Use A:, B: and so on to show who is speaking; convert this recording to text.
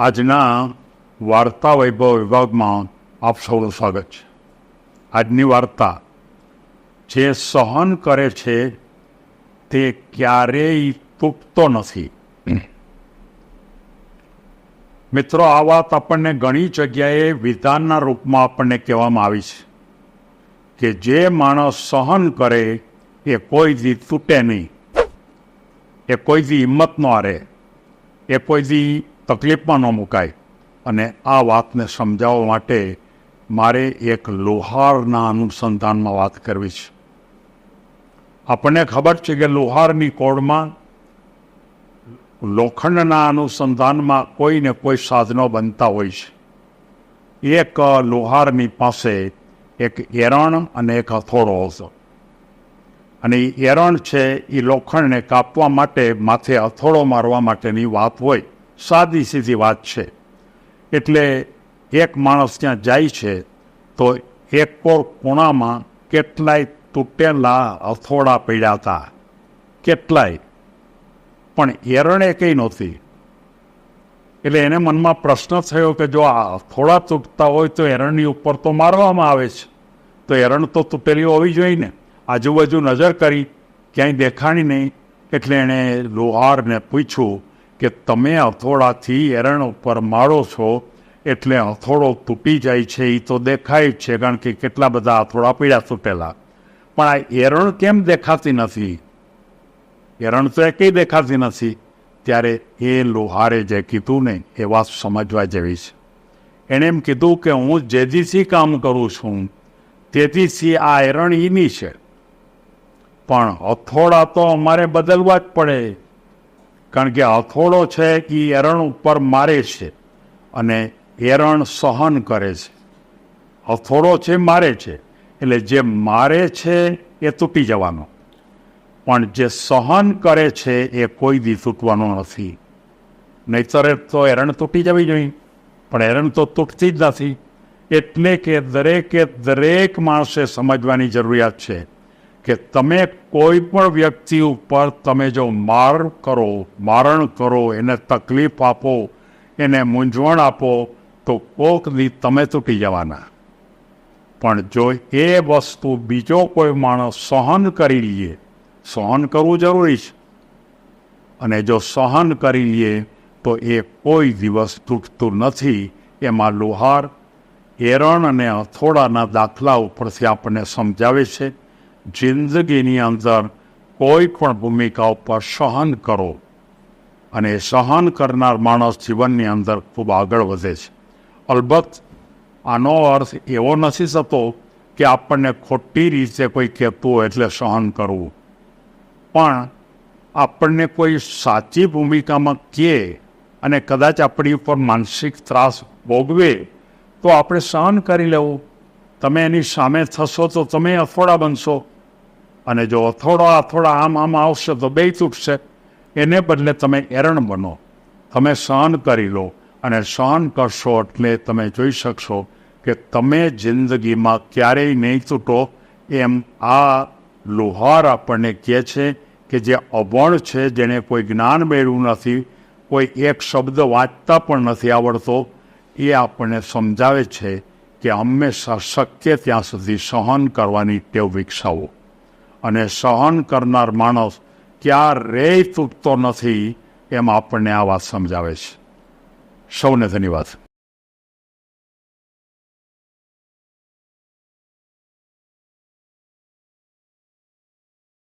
A: આજના વાર્તા વૈભવ વિભાગમાં આપ સૌનું સ્વાગત છે. આજની વાર્તા જે સહન કરે છે તે ક્યારેય તૂટતો નથી. મિત્રો, આ વાત આપણને ઘણી જગ્યાએ વિધાનના રૂપમાં આપણને કહેવામાં આવી છે કે જે માણસ સહન કરે એ કોઈ દી તૂટે નહીં. એ કોઈ દી હિંમત ન હારે. એ કોઈ દી તકલીફમાં ન મુકાય. અને આ વાતને સમજાવવા માટે મારે એક લોહારના અનુસંધાનમાં વાત કરવી છે. આપણને ખબર છે કે લોહારની કોડમાં લોખંડના અનુસંધાનમાં કોઈને કોઈ સાધનો બનતા હોય છે. એક લોહારની પાસે એક એરણ અને એક હથોડો હતો. અને એ એરણ છે એ લોખંડને કાપવા માટે માથે હથોડો મારવા માટેની વાત હોય. સાદી સીધી વાત છે. એટલે એક માણસ ત્યાં જાય છે, તો એક કોર ખૂણામાં કેટલાય તૂટેલા હથોડા પડ્યા હતા. કેટલાય. પણ એરણે કંઈ નહોતી. એટલે એને મનમાં પ્રશ્ન થયો કે જો આ થોડા તૂટતા હોય તો એરણની ઉપર તો મારવામાં આવે છે. તો એરણ તો તૂટેલી હોવી જોઈએ ને. આજુબાજુ નજર કરી, ક્યાંય દેખાણી નહીં. એટલે એણે લોહારને પૂછ્યું કે તમે હથોડાથી એરણ ઉપર મારો છો એટલે હથોડો તૂટી જાય છે એ તો દેખાય જ છે, કારણ કે કેટલા બધા હથોડા પીડા તૂટેલા પણ આ એરણ કેમ દેખાતી નથી? એરણ તો એ કંઈ દેખાતી નથી. ત્યારે એ લોહારે જે કીધું ને, એ વાત સમજવા જેવી છે. એણે એમ કીધું કે હું જેથી કામ કરું છું તેથી આ એરણ ઈની છે. પણ હથોડા તો અમારે બદલવા જ પડે. કારણ કે હથોડો છે એ એરણ ઉપર મારે છે અને એરણ સહન કરે છે. હથોડો છે, મારે છે. એટલે જે મારે છે એ તૂટી જવાનો. પણ જે સહન કરે છે એ કોઈ દી તૂટવાનું નથી. નહીતર તો એરણ તૂટી જવી જોઈએ. પણ એરણ તો તૂટતી જ નથી. એટલે કે દરેકે દરેક માણસે સમજવાની જરૂરિયાત છે. કે તમે કોઈ પણ વ્યક્તિ ઉપર તમે જો માર કરો, મારણ કરો, એને તકલીફ આપો, એને મૂંઝવણ આપો, તો કોક દી તમે તૂટી જવાના. પણ જો એ વસ્તુ બીજો કોઈ માણસ સહન કરી લઈએ સહન કરવું જરૂરી છે. અને જો સહન કરી લઈએ તો એ કોઈ દિવસ તૂટતું નથી. એમાં લોહાર, એરણ અને હથોડાના દાખલા ઉપરથી આપણને સમજાવે છે. જિંદગીની અંદર કોઈ પણ ભૂમિકા ઉપર સહન કરો. અને સહન કરનાર માણસ જીવનની અંદર ખૂબ આગળ વધે છે. અલબત્ત, આનો અર્થ એવો નથી થતો કે આપણને ખોટી રીતે કોઈ કહેતું હોય એટલે સહન કરવું. પણ, આપણને કોઈ સાચી ભૂમિકામાં કહે અને કદાચ આપણી ઉપર માનસિક ત્રાસ ભોગવે, તો આપણે સહન કરી લેવું. તમે એની સામે થશો તો તમે અથોડા બનશો. અને જો અથોડો અથોડા આમ આમ આવશે તો બે તૂટશે. એને બદલે તમે એરણ બનો. તમે સહન કરી લો અને સહન કરશો એટલે તમે જોઈ શકશો કે તમે જિંદગીમાં ક્યારેય નહીં તૂટો. એમ આ લુહાર આપણને કહે છે કે જે અવણ છે, જેને કોઈ જ્ઞાન મેળવ્યું નથી, કોઈ એક શબ્દ વાંચતા પણ નથી આવડતો, એ આપણને સમજાવે છે કે હંમેશા શક્ય ત્યાં સુધી સહન કરવાની ટેવ વિકસાવો. અને સહન કરનાર માણસ ક્યારેય તૂટતો નથી એમ આપણને આ વાત સમજાવે છે. સૌને ધન્યવાદ.